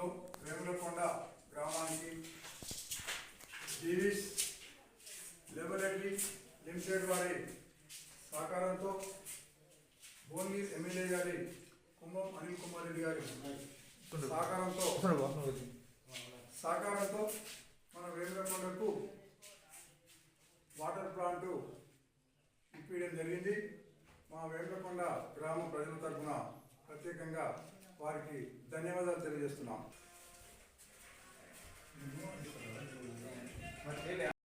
మండలంలో వేములకొండ గ్రామానికి జీవిస్ laboratory limited వారి సహకారంతో భువనగిరి ఎమ్మెల్యే గారి కుంభం అనిల్ కుమార్ రెడ్డి గారి సహకారంతో సహకారంతో మన వేములకొండకు వాటర్ ప్లాంట్ ఇప్పించడం జరిగింది. మా వేములకొండ గ్రామ ప్రజల తరఫున ప్రత్యేకంగా వారికి ధన్యవాదాలు తెలియజేస్తున్నాం.